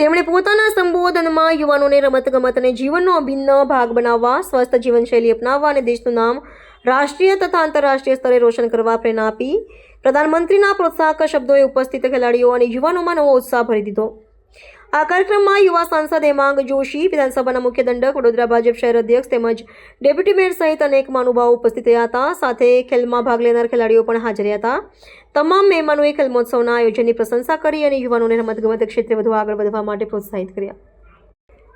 તેમણે પોતાના સંબોધનમાં યુવાનોને રમતગમતને જીવનનો અભિન્ન ભાગ બનાવવા, સ્વસ્થ જીવનશૈલી અપનાવવા અને દેશનું નામ રાષ્ટ્રીય તથા આંતરરાષ્ટ્રીય સ્તરે રોશન કરવા પ્રેરણા આપી. પ્રધાનમંત્રીના પ્રોત્સાહક શબ્દોએ ઉપસ્થિત ખેલાડીઓ અને યુવાનોમાં નવો ઉત્સાહ ભરી દીધો. આ કાર્યક્રમમાં યુવા સાંસદ હેમાંગ જોશી, વિધાનસભાના મુખ્ય દંડક વડોદરા ભાજપ શહેર અધ્યક્ષ તેમજ ડેપ્યુટી મેયર સહિત અનેક મહાનુભાવો ઉપસ્થિત રહ્યા હતા. સાથે ખેલમાં ભાગ લેનાર ખેલાડીઓ પણ હાજર હતા. તમામ મહેમાનોએ ખેલમહોત્સવના આયોજનની પ્રશંસા કરી અને યુવાનોને રમતગમત ક્ષેત્રે વધુ આગળ વધવા માટે પ્રોત્સાહિત કર્યા.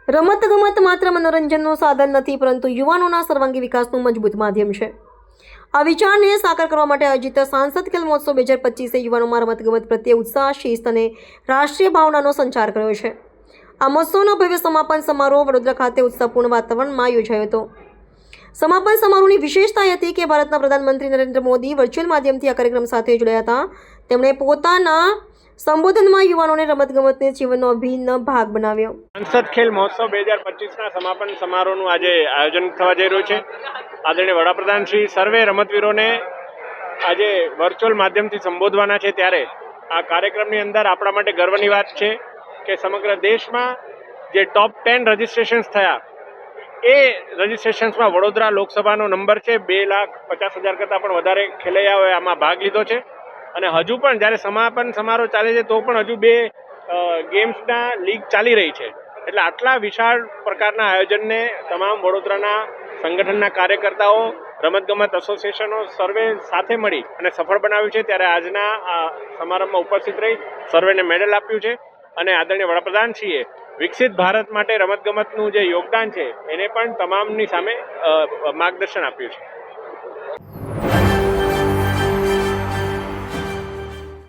રમતગમત માત્ર મનોરંજનનું સાધન નથી, પરંતુ યુવાનોના સર્વાંગી વિકાસનું મજબૂત માધ્યમ છે. આ વિચારને સાકાર કરવા માટે આયોજિત સાંસદ ખેલ મહોત્સવ બે હજાર પચીસે યુવાનોમાં રમતગમત પ્રત્યે ઉત્સાહ, શિસ્ત અને રાષ્ટ્રીય ભાવનાનો સંચાર કર્યો છે. આ મહોત્સવનો ભવ્ય સમાપન સમારોહ વડોદરા ખાતે ઉત્સાહપૂર્ણ વાતાવરણમાં યોજાયો હતો. સમાપન સમારોહની વિશેષતા હતી કે ભારતના પ્રધાનમંત્રી નરેન્દ્ર મોદી વર્ચ્યુઅલ માધ્યમથી આ કાર્યક્રમ સાથે જોડાયા હતા. તેમણે પોતાના સંબોધનમાં યુવાનોને રમતગમતને જીવનનો અભિન્ન ભાગ બનાવ્યો. સંસદ ખેલ મહોત્સવ બે હજાર પચીસના સમાપન સમારોહનું આજે આયોજન થવા જઈ રહ્યું છે. આદરણીય વડાપ્રધાન શ્રી, સર્વે રમતવીરોને આજે વર્ચ્યુઅલ માધ્યમથી સંબોધવાના છે ત્યારે આ કાર્યક્રમની અંદર આપણા માટે ગર્વની વાત છે કે સમગ્ર દેશમાં જે ટોપ ટેન રજિસ્ટ્રેશન્સ થયા, એ રજિસ્ટ્રેશન્સમાં વડોદરા લોકસભાનો નંબર છે, બે લાખ પચાસ હજાર કરતાં પણ વધારે ખેલૈયાઓએ આમાં ભાગ લીધો છે. અને હજુ પણ જ્યારે સમાપન સમારોહ ચાલે છે, તો પણ હજુ બે ગેમ્સના લીગ ચાલી રહી છે. એટલે આટલા વિશાળ પ્રકારના આયોજનને તમામ વડોદરાના સંગઠનના કાર્યકર્તાઓ, રમતગમત એસોસિએશનો સર્વે સાથે મળી અને સફળ બનાવ્યું છે. ત્યારે આજના આ સમારંભમાં ઉપસ્થિત રહી સર્વેને મેડલ આપ્યું છે અને આદરણીય વડાપ્રધાનશ્રીએ વિકસિત ભારત માટે રમતગમતનું જે યોગદાન છે, એને પણ તમામની સામે માર્ગદર્શન આપ્યું છે.